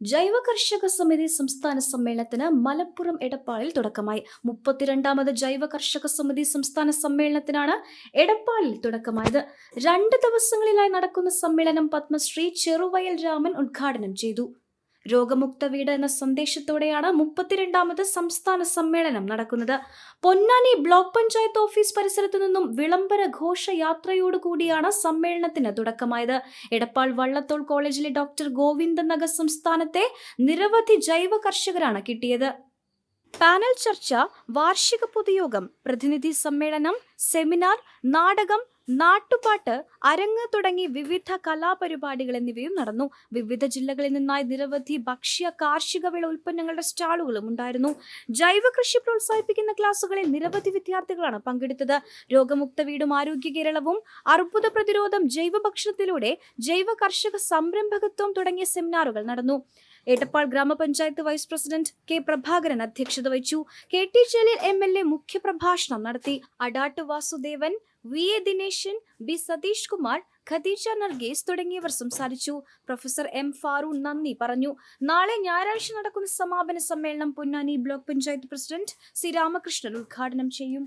ജൈവ കർഷക സമിതി സംസ്ഥാന സമ്മേളനത്തിന് മലപ്പുറം എടപ്പാളിൽ തുടക്കമായി. മുപ്പത്തിരണ്ടാമത് ജൈവ കർഷക സമിതി സംസ്ഥാന സമ്മേളനത്തിനാണ് എടപ്പാളിൽ തുടക്കമായത്. രണ്ട് ദിവസങ്ങളിലായി നടക്കുന്ന സമ്മേളനം പത്മശ്രീ ചെറുവയൽ രാമൻ ഉദ്ഘാടനം ചെയ്തു. രോഗമുക്ത വീട് എന്ന സന്ദേശത്തോടെയാണ് മുപ്പത്തിരണ്ടാമത് സംസ്ഥാന സമ്മേളനം നടക്കുന്നത്. പൊന്നാനി ബ്ലോക്ക് പഞ്ചായത്ത് ഓഫീസ് പരിസരത്തു നിന്നും വിളംബര ഘോഷയാത്രയോടുകൂടിയാണ് സമ്മേളനത്തിന് തുടക്കമായത്. എടപ്പാൾ വള്ളത്തോൾ കോളേജിലെ ഡോക്ടർ ഗോവിന്ദ നഗർ സംസ്ഥാനത്തെ നിരവധി ജൈവ കർഷകരാണ് കിട്ടിയത്. പാനൽ ചർച്ച വാർഷിക പൊതുയോഗം പ്രതിനിധി സമ്മേളനം സെമിനാർ നാടകം നാട്ടുപാട്ട് അരങ്ങ് തുടങ്ങി വിവിധ കലാപരിപാടികൾ എന്നിവയും നടന്നു. വിവിധ ജില്ലകളിൽ നിന്നായി നിരവധി ഭക്ഷ്യ കാർഷിക വിള ഉൽപ്പന്നങ്ങളുടെ സ്റ്റാളുകളും ഉണ്ടായിരുന്നു. ജൈവ കൃഷി പ്രോത്സാഹിപ്പിക്കുന്ന ക്ലാസുകളിൽ നിരവധി വിദ്യാർത്ഥികളാണ് പങ്കെടുത്തത്. രോഗമുക്ത വീടും ആരോഗ്യ കേരളവും അർബുദ പ്രതിരോധം ജൈവ ഭക്ഷണത്തിലൂടെ ജൈവ കർഷക സംരംഭകത്വം തുടങ്ങിയ സെമിനാറുകൾ നടന്നു. എടപ്പാൾ ഗ്രാമപഞ്ചായത്ത് വൈസ് പ്രസിഡന്റ് കെ പ്രഭാകരൻ അധ്യക്ഷത വഹിച്ചു. K T Jaleel M L A മുഖ്യപ്രഭാഷണം നടത്തി. Adat Vasudevan V A Dineshan B Satheesh Kumar Khadeeja Nargees തുടങ്ങിയവർ സംസാരിച്ചു. പ്രൊഫസർ എം ഫാറൂൺ നന്ദി പറഞ്ഞു. നാളെ ഞായറാഴ്ച നടക്കുന്ന സമാപന സമ്മേളനം Ponnani block panchayat president C Ramakrishnan ഉദ്ഘാടനം ചെയ്യും.